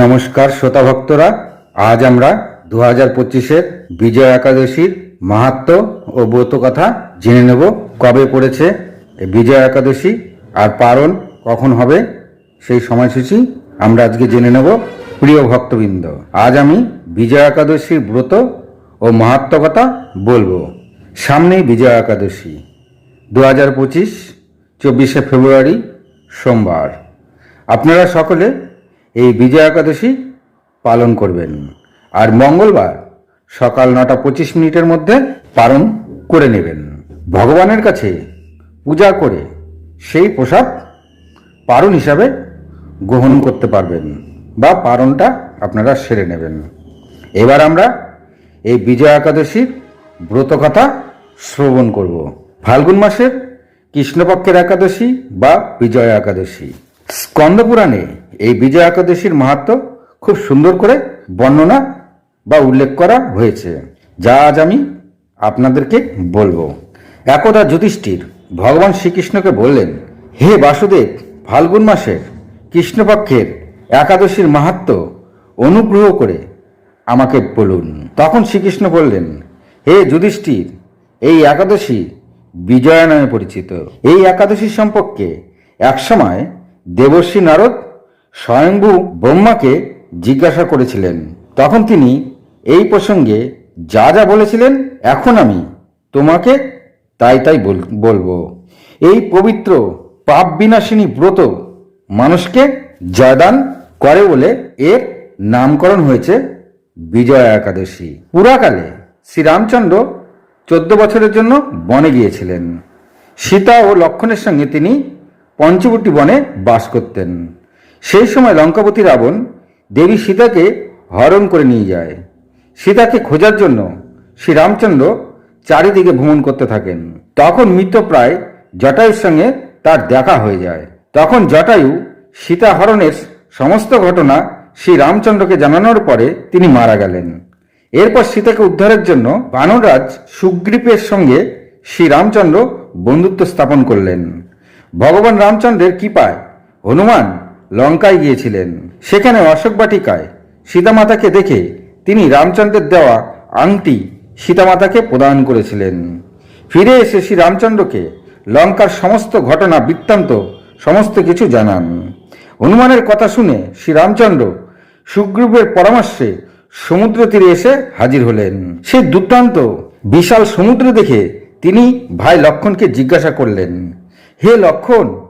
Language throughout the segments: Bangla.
নমস্কার শ্রোতা ভক্তরা, আজ আমরা দু হাজার পঁচিশের বিজয় একাদশীর মাহাত্ম ও ব্রত কথা জেনে নেব। কবে পড়েছে বিজয় একাদশী আর পারণ কখন হবে সেই সময়সূচি আমরা আজকে জেনে নেব। প্রিয় ভক্তবৃন্দ, আজ আমি বিজয় একাদশীর ব্রত ও মাহাত্ম কথা বলব। সামনেই বিজয় একাদশী দু হাজার পঁচিশ, চব্বিশে ফেব্রুয়ারি সোমবার। আপনারা সকলে এই বিজয়া একাদশী পালন করবেন। আর মঙ্গলবার সকাল নটা পঁচিশ মিনিটের মধ্যে পালন করে নেবেন। ভগবানের কাছে পূজা করে সেই প্রসাদ পারণ হিসাবে গ্রহণ করতে পারবেন বা পারণটা আপনারা সেরে নেবেন। এবার আমরা এই বিজয়া একাদশীর ব্রতকথা শ্রবণ করব। ফাল্গুন মাসের কৃষ্ণপক্ষের একাদশী বা বিজয়া একাদশী। স্কন্দপুরাণে এই বিজয়া একাদশীর মাহাত্ম খুব সুন্দর করে বর্ণনা বা উল্লেখ করা হয়েছে। যা আজ আমি আপনাদেরকে বলব। একদা যুধিষ্ঠির ভগবান শ্রীকৃষ্ণকে বললেন, হে বাসুদেব, ফাল্গুন মাসের কৃষ্ণপক্ষের একাদশীর মাহাত্ম অনুগ্রহ করে আমাকে বলুন। তখন শ্রীকৃষ্ণ বললেন, হে যুধিষ্ঠির, এই একাদশী বিজয়া নামে পরিচিত। এই একাদশী সম্পর্কে একসময় দেবর্ষী নারদ স্বয়ংভু ব্রহ্মাকে জিজ্ঞাসা করেছিলেন। তখন তিনি, এই প্রসঙ্গে যা যা বলেছিলেন এখন আমি তোমাকে তাই তাই বল- বলব। এই পবিত্র পাপ বিনাশিনী ব্রত মানুষকে জয়দান করে বলে এর নামকরণ হয়েছে বিজয়া একাদশী। পুরাকালে শ্রীরামচন্দ্র চোদ্দ বছরের জন্য বনে গিয়েছিলেন। সীতা ও লক্ষণের সঙ্গে তিনি পঞ্চবটী বনে বাস করতেন। সেই সময় লঙ্কাপতি রাবণ দেবী সীতাকে হরণ করে নিয়ে যায়। সীতাকে খোঁজার জন্য শ্রীরামচন্দ্র চারিদিকে ভ্রমণ করতে থাকেন। তখন মৃতপ্রায় জটায়ুর সঙ্গে তার দেখা হয়ে যায়। তখন জটায়ু সীতা হরণের সমস্ত ঘটনা শ্রী রামচন্দ্রকে জানানোর পরে তিনি মারা গেলেন। এরপর সীতাকে উদ্ধারের জন্য বানরাজ সুগ্রীপের সঙ্গে শ্রী রামচন্দ্র বন্ধুত্ব স্থাপন করলেন। ভগবান রামচন্দ্রের কৃপায় হনুমান লঙ্কায় গিয়েছিলেন। সেখানে অশোক বাটিকায় সীতামাতাকে দেখে তিনি রামচন্দ্রের দেওয়া আংটি সীতামাতাকে প্রদান করেছিলেন। ফিরে এসে শ্রী রামচন্দ্রকে লঙ্কার সমস্ত ঘটনা, বৃত্তান্ত, সমস্ত কিছু জানান। হনুমানের কথা শুনে শ্রী রামচন্দ্র সুগ্রীবের পরামর্শে সমুদ্র তীরে এসে হাজির হলেন। সে দুর্দান্ত বিশাল সমুদ্র দেখে তিনি ভাই লক্ষণকে জিজ্ঞাসা করলেন, হে লক্ষণ,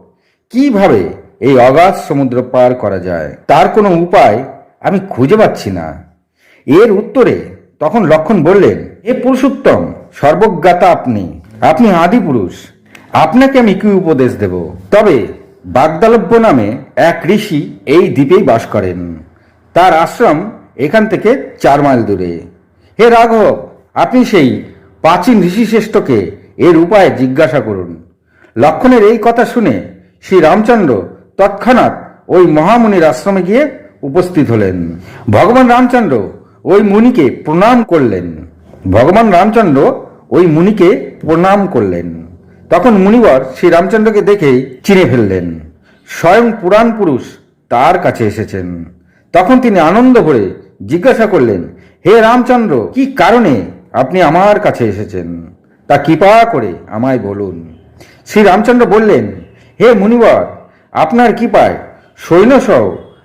কীভাবে এই অগাধ সমুদ্র পার করা যায়? তার কোনো উপায় আমি খুঁজে পাচ্ছি না। এর উত্তরে তখন লক্ষণ বললেন, হে পুরুষোত্তম, সর্বজ্ঞাতা আপনি। আপনি আদি পুরুষ। আপনাকে আমি কি উপদেশ দেব। তবে বাগদালব্য নামে এক ঋষি এই দ্বীপেই বাস করেন। তার আশ্রম এখান থেকে চার মাইল দূরে। হে রাঘব, আপনি সেই প্রাচীন ঋষিশ্রেষ্ঠকে এর উপায় জিজ্ঞাসা করুন। লক্ষণের এই কথা শুনে শ্রী রামচন্দ্র তৎক্ষণাৎ ওই মহামুনির আশ্রমে গিয়ে উপস্থিত হলেন। ভগবান রামচন্দ্র ওই মুনিকে প্রণাম করলেন। ভগবান রামচন্দ্র ওই মুনিকে প্রণাম করলেন। তখন মুনিবর শ্রী রামচন্দ্রকে দেখেই চিনে ফেললেন। স্বয়ং পুরাণ পুরুষ তার কাছে এসেছেন। তখন তিনি আনন্দ ভরে জিজ্ঞাসা করলেন, হে রামচন্দ্র, কি কারণে আপনি আমার কাছে এসেছেন। তা কৃপা করে আমায় বলুন। শ্রী রামচন্দ্র বললেন, হে মুনিবর, আপনার কৃপায় সৈন্যসহ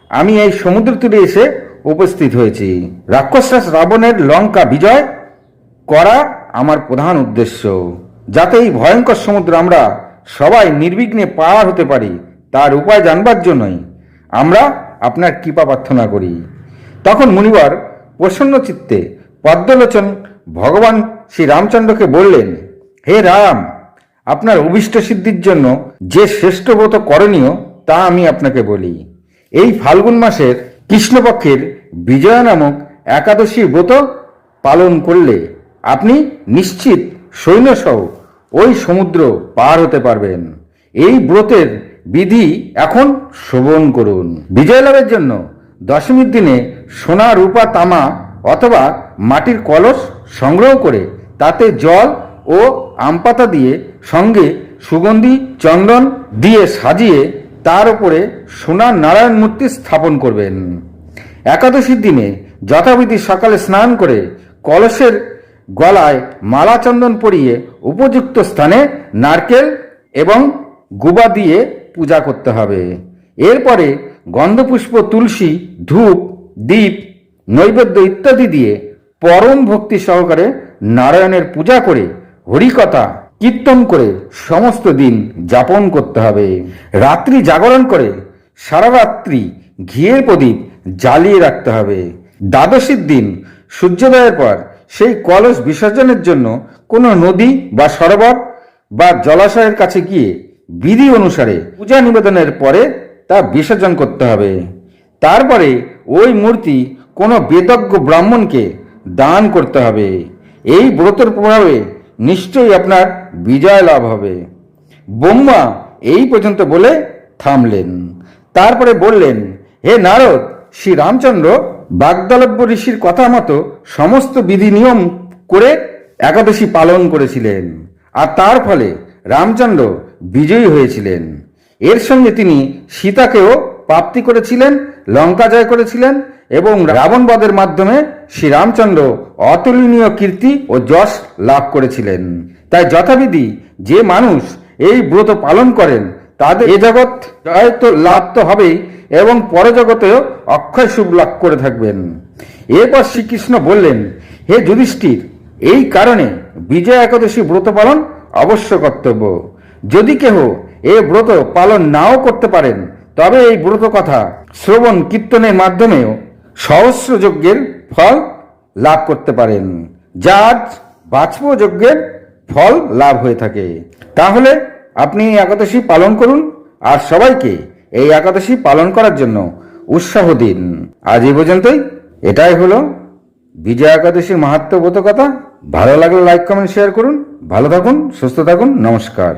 আমি এই সমুদ্র তীরে এসে উপস্থিত হয়েছি। রাক্ষসরাজ রাবণের লঙ্কা বিজয় করা আমার প্রধান উদ্দেশ্য। যাতে এই ভয়ঙ্কর সমুদ্র আমরা সবাই নির্বিঘ্নে পার হতে পারি, তার উপায় জানবার জন্যই আমরা আপনার কৃপা প্রার্থনা করি। তখন মুনিবার প্রসন্ন চিত্তে পদ্মলোচন ভগবান শ্রী রামচন্দ্রকে বললেন, হে রাম, আপনার অভিষ্ট সিদ্ধির জন্য যে শ্রেষ্ঠ ব্রত করণীয় তা আমি আপনাকে বলি। এই ফাল্গুন মাসের কৃষ্ণপক্ষের বিজয়া নামক একাদশী ব্রত পালন করলে আপনি নিশ্চিত সৈন্যসহ ওই সমুদ্র পার হতে পারবেন। এই ব্রতের বিধি এখন শ্রবণ করুন। বিজয় লাভের জন্য দশমীর দিনে সোনা, রূপা, তামা অথবা মাটির কলস সংগ্রহ করে তাতে জল ও আমপাতা দিয়ে সঙ্গে সুগন্ধি, চন্দন দিয়ে সাজিয়ে তার উপরে সোনার নারায়ণ মূর্তি স্থাপন করবেন। একাদশীর দিনে যথাবিধি সকালে স্নান করে কলসের গলায় মালা চন্দন পরিয়ে উপযুক্ত স্থানে নারকেল এবং গুবা দিয়ে পূজা করতে হবে। এরপরে গন্ধপুষ্প, তুলসী, ধূপ দ্বীপ নৈবেদ্য ইত্যাদি দিয়ে পরম ভক্তি সহকারে নারায়ণের পূজা করে, হরিকথা, কীর্তন করে সমস্ত দিন যাপন করতে হবে। রাত্রি জাগরণ করে সারা রাত্রি ঘিয়ের প্রদীপ জ্বালিয়ে রাখতে হবে। দ্বাদশীর দিন সূর্যোদয়ের পর সেই কলস বিসর্জনের জন্য কোনো নদী বা সরোবর বা জলাশয়ের কাছে গিয়ে বিধি অনুসারে পূজা নিবেদনের পরে তা বিসর্জন করতে হবে। তারপরে ওই মূর্তি কোনো বেদজ্ঞ ব্রাহ্মণকে দান করতে হবে। এই ব্রতের প্রভাবে নিশ্চয়ই আপনার বিজয় লাভ হবে। ব্রহ্মা এই পর্যন্ত বলে থামলেন। তারপরে বললেন, হে নারদ, শ্রী রামচন্দ্র বাগদলব্য ঋষির কথা মতো সমস্ত বিধি নিয়ম করে একাদশী পালন করেছিলেন। আর তার ফলে রামচন্দ্র বিজয়ী হয়েছিলেন। এর সঙ্গে তিনি সীতাকেও প্রাপ্তি করেছিলেন, লঙ্কা জয় করেছিলেন এবং রাবণবধের মাধ্যমে শ্রীরামচন্দ্র অতুলনীয় কীর্তি ও যশ লাভ করেছিলেন। তাই যথাবিধি যে মানুষ এই ব্রত পালন করেন, তাদের এ জগৎ জয় তো লাভ তো হবেই এবং পরজগতেও অক্ষয় শুভ লাভ করে থাকবেন। এরপর শ্রীকৃষ্ণ বললেন, হে যুধিষ্ঠির, এই কারণে বিজয় একাদশী ব্রত পালন অবশ্য কর্তব্য। যদি কেহ এ ব্রত পালন নাও করতে পারেন, তবে এই ব্রত কথা শ্রবণ কীর্তনের মাধ্যমেও সহস্র যজ্ঞের ফল লাভ করতে পারেন। যা আজ যজ্ঞের ফল লাভ হয়ে থাকে। তাহলে আপনি একাদশী পালন করুন আর সবাইকে এই একাদশী পালন করার জন্য উৎসাহ দিন। আজ এই পর্যন্তই। এটাই হলো বিজয়া একাদশীর মাহাত্ম কথা ভালো লাগলে লাইক কমেন্ট শেয়ার করুন। ভালো থাকুন, সুস্থ থাকুন। নমস্কার।